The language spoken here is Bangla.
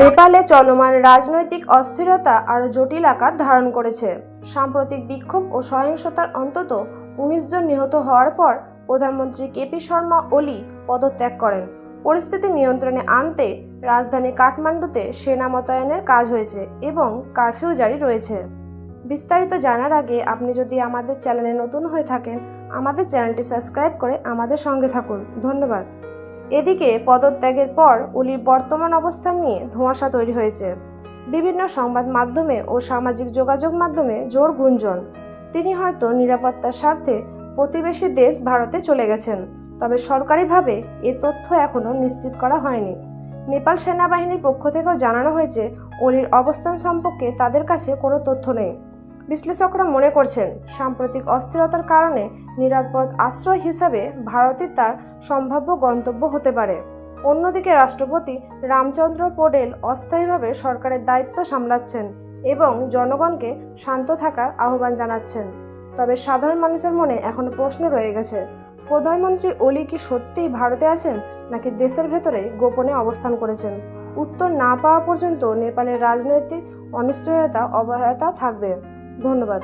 নেপালে চলমান রাজনৈতিক অস্থিরতা আরও জটিল আকার ধারণ করেছে। সাম্প্রতিক বিক্ষোভ ও সহিংসতার অন্তত উনিশ জন নিহত হওয়ার পর প্রধানমন্ত্রী কেপি শর্মা ওলি পদত্যাগ করেন। পরিস্থিতি নিয়ন্ত্রণে আনতে রাজধানী কাঠমান্ডুতে সেনা মোতায়েনের কাজ হয়েছে এবং কারফিউ জারি রয়েছে। বিস্তারিত জানার আগে আপনি যদি আমাদের চ্যানেলে নতুন হয়ে থাকেন, আমাদের চ্যানেলটি সাবস্ক্রাইব করে আমাদের সঙ্গে থাকুন। ধন্যবাদ। এদিকে পদত্যাগের পর উলির বর্তমান অবস্থান নিয়ে ধোঁয়াশা তৈরি হয়েছে। বিভিন্ন সংবাদ মাধ্যমে ও সামাজিক যোগাযোগ মাধ্যমে জোর গুঞ্জন। তিনি হয়তো নিরাপত্তার স্বার্থে প্রতিবেশী দেশ ভারতে চলে গেছেন, তবে সরকারিভাবে এ তথ্য এখনও নিশ্চিত করা হয়নি। নেপাল সেনাবাহিনীর পক্ষ থেকেও জানানো হয়েছে অলির অবস্থান সম্পর্কে তাদের কাছে কোনো তথ্য নেই। বিশ্লেষকরা মনে করছেন, সাম্প্রতিক অস্থিরতার কারণে নিরাপদ আশ্রয় হিসাবে ভারতই তার সম্ভাব্য গন্তব্য হতে পারে। অন্যদিকে রাষ্ট্রপতি রামচন্দ্র পোডেল অস্থায়ীভাবে সরকারের দায়িত্ব সামলাচ্ছেন এবং জনগণকে শান্ত থাকার আহ্বান জানাচ্ছেন। তবে সাধারণ মানুষের মনে এখনও প্রশ্ন রয়ে গেছে, প্রধানমন্ত্রী অলি কি সত্যিই ভারতে আছেন নাকি দেশের ভেতরে গোপনে অবস্থান করেছেন? উত্তর না পাওয়া পর্যন্ত নেপালের রাজনৈতিক অনিশ্চয়তা অব্যাহত থাকবে। ধন্যবাদ।